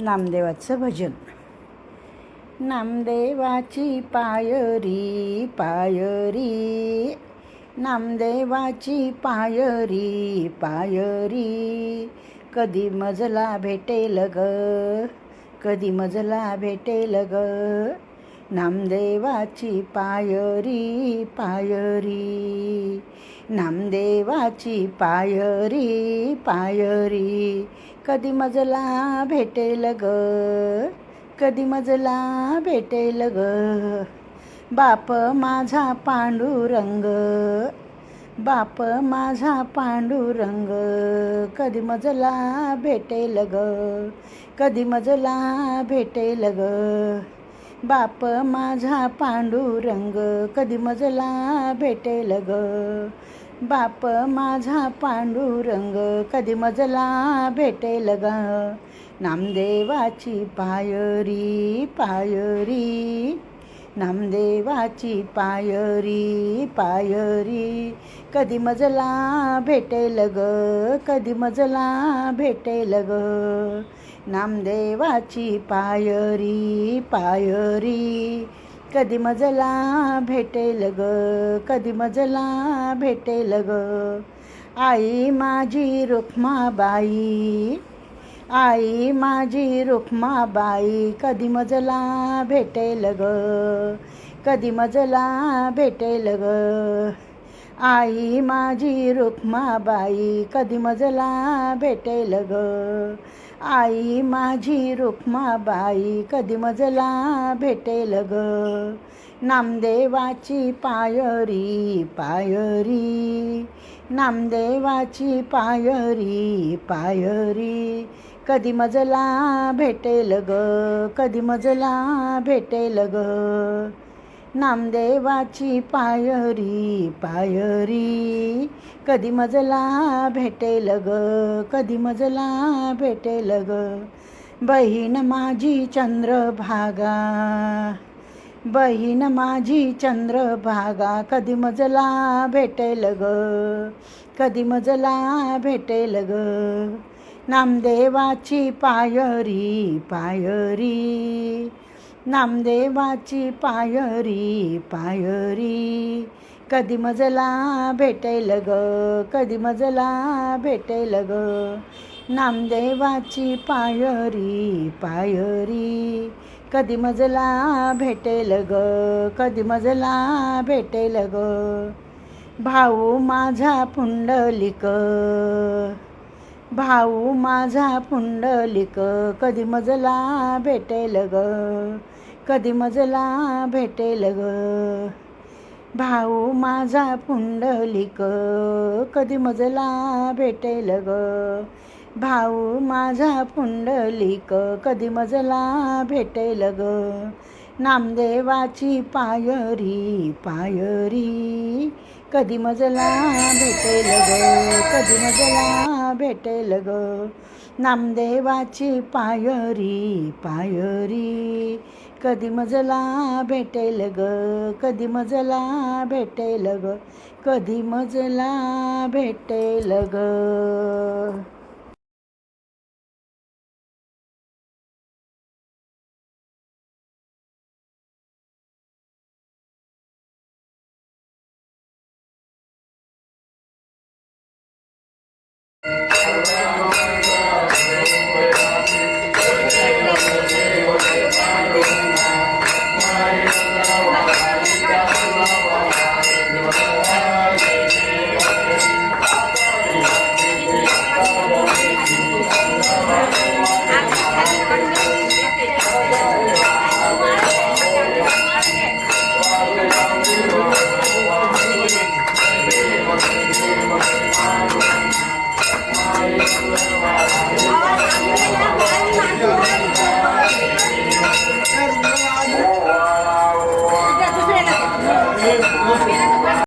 नामदेवाचं भजन. नामदेवाची पायरी पायरी. नामदेवाची पायरी पायरी. कधी मजला भेटेल ग कधी मजला भेटेल ग. नामदेवाची पायरी पायरी नामदेवाची पायरी पायरी कधी मजला भेटेल ग कधी मजला भेटेल ग बाप माझा पांडुरंग बाप माझा पांडुरंग कधी मजला भेटेल ग कधी मजला भेटेल ग बाप माझा पांडुरंग कधी मजला भेटेल ग? बाप माझा पांडुरंग कधी मजला भेटेल ग? नामदेवाची पायरी पायरी. नामदेवाची पायरी पायरी. कधी मजला भेटेल ग? कधी मजला भेटेल ग? नामदेवाची पायरी पायरी. कधी मजला भेटेल ग कधी मजला भेटेल ग. आई माझी रुक्माबाई आई माझी रुक्माबाई कधी मजला भेटेल ग कधी मजला भेटेल ग. आई माझी रुक्माबाई कधी मजला भेटेल ग आई माझी रुक्माबाई कधी मजला भेटेल ग? नामदेवाची पायरी पायरी. नामदेवाची पायरी पायरी. कधी मजला भेटेल ग? कधी मजला भेटेल ग? नामदेवाची पायरी पायरी. कधी मजला भेटेल ग कधी मजला भेटेल ग. बहीण माझी चंद्रभागा बहीण माझी चंद्रभागा. कधी मजला भेटेल ग कधी मजला भेटेल ग. नामदेवाची पायरी पायरी. नामदेवाची पायरी पायरी. कधी मजला भेटेल ग कधी मजला भेटेल ग. नामदेवाची पायरी पायरी. कधी मजला भेटेल ग कधी मजला भेटेल ग. भाऊ माझा पुंडलिक भाऊ माझा पुंडलिक कधी मजला भेटेल ग कधी मजला भेटेल ग. भाऊ माझा पुंडलिक कधी मजला भेटेल ग. भाऊ माझा पुंडलिक कधी मजला भेटेल ग. नामदेवाची पायरी पायरी कधी मजला भेटेल ग कधी मजला भेटेल ग. नामदेवाची पायरी पायरी. कधी मजला भेटेल ग कधी मजला भेटेल ग कधी मजला भेटेल ग. Amén.